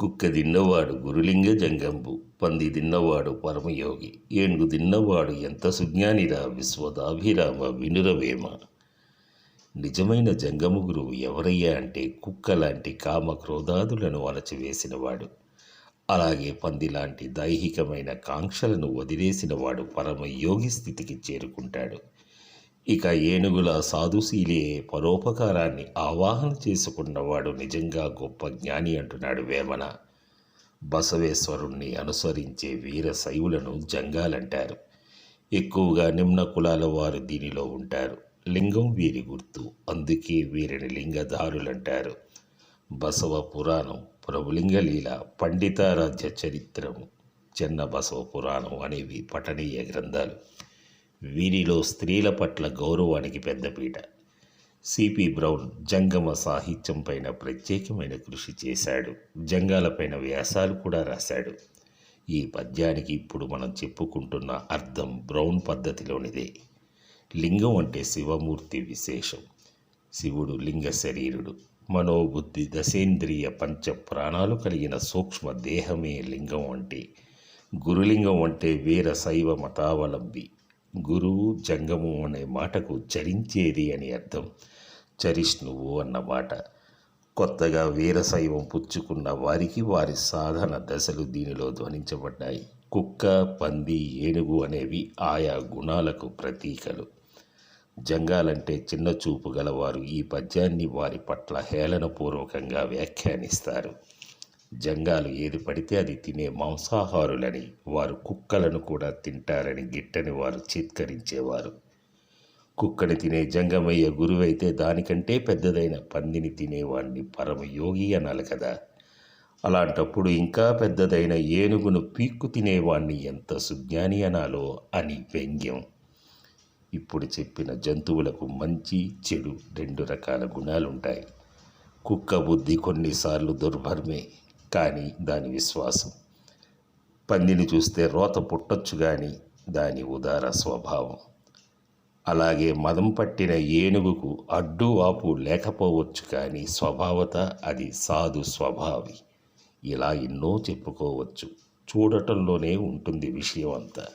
కుక్క తిన్నవాడు గురులింగ జంగంబు పంది తిన్నవాడు పరమయోగి ఏనుగు తిన్నవాడు ఎంత సుజ్ఞానిరా విశ్వదాభిరామ వినురవేమ. నిజమైన జంగము గురువు ఎవరయ్యా అంటే కుక్క లాంటి కామ క్రోధాదులను అలచివేసినవాడు. అలాగే పంది లాంటి దైహికమైన కాంక్షలను వదిలేసినవాడు పరమయోగి స్థితికి చేరుకుంటాడు. ఇక ఏనుగుల సాధుశీలే పరోపకారాన్ని ఆవాహన చేసుకున్నవాడు నిజంగా గొప్ప జ్ఞాని అంటున్నాడు వేమన. బసవేశ్వరుణ్ణి అనుసరించే వీర శైవులను జంగాలంటారు. ఎక్కువగా నిమ్న కులాల వారు దీనిలో ఉంటారు. లింగం వీరి గుర్తు. అందుకే వీరిని లింగధారులంటారు. బసవ పురాణం ప్రభులింగలీల పండితారాధ్య చరిత్రము చెన్న బసవ పురాణం అనేవి పఠనీయ గ్రంథాలు. వీరిలో స్త్రీల పట్ల గౌరవానికి పెద్దపీట సిపి బ్రౌన్ జంగమ సాహిత్యం పైన ప్రత్యేకమైన కృషి చేశాడు. జంగాలపైన వ్యాసాలు కూడా రాశాడు. ఈ పద్యానికి ఇప్పుడు మనం చెప్పుకుంటున్న అర్థం బ్రౌన్ పద్ధతిలోనిదే. లింగం అంటే శివమూర్తి విశేషం. శివుడు లింగ శరీరుడు. మనోబుద్ధి దశేంద్రియ పంచ ప్రాణాలు కలిగిన సూక్ష్మ దేహమే లింగం అంటే. గురులింగం అంటే వీర శైవ మతావలంబి. గురువు జంగము అనే మాటకు చరించేది అని అర్థం. చరిష్ణువు అన్నమాట కొత్తగా వీరశైవం పుచ్చుకున్న వారికి వారి సాధన దశలు దీనిలో ధ్వనించబడ్డాయి. కుక్క పంది ఏనుగు అనేవి ఆయా గుణాలకు ప్రతీకలు. జంగాలంటే చిన్న చూపు గలవారు ఈ పద్యాన్ని వారి పట్ల హేళనపూర్వకంగా వ్యాఖ్యానిస్తారు. జంగాలు ఏది పడితే అది తినే మాంసాహారులని వారు కుక్కలను కూడా తింటారని గిట్టని వారు చిత్కరించేవారు. కుక్కని తినే జంగమయ్య గురువైతే దానికంటే పెద్దదైన పందిని తినేవాణ్ణి పరమయోగి అనాలి కదా. అలాంటప్పుడు ఇంకా పెద్దదైన ఏనుగును పీక్కు తినేవాణ్ణి ఎంత సుజ్ఞాని అనాలో అని వ్యంగ్యం. ఇప్పుడు చెప్పిన జంతువులకు మంచి చెడు రెండు రకాల గుణాలుంటాయి. కుక్క బుద్ధి కొన్నిసార్లు దుర్భర్మే. కానీ దాని విశ్వాసం. పందిని చూస్తే రోత పుట్టొచ్చు కానీ దాని ఉదార స్వభావం. అలాగే మదం పట్టిన ఏనుగుకు అడ్డు ఆపు లేకపోవచ్చు కానీ స్వభావత అది సాధు స్వభావి. ఇలా ఎన్నో చెప్పుకోవచ్చు. చూడటంలోనే ఉంటుంది విషయం అంతా.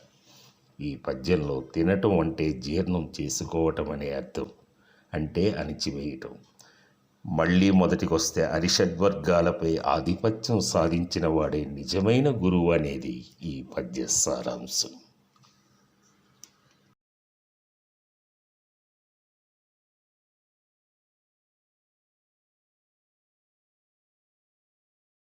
ఈ పద్యంలో తినటం అంటే జీర్ణం చేసుకోవటం అనే అర్థం. అంటే అణిచివేయటం. మళ్ళీ మొదటికొస్తే అరిషడ్వర్గాలపై ఆధిపత్యం సాధించిన వాడే నిజమైన గురువు అనేది ఈ పద్య సారాంశం.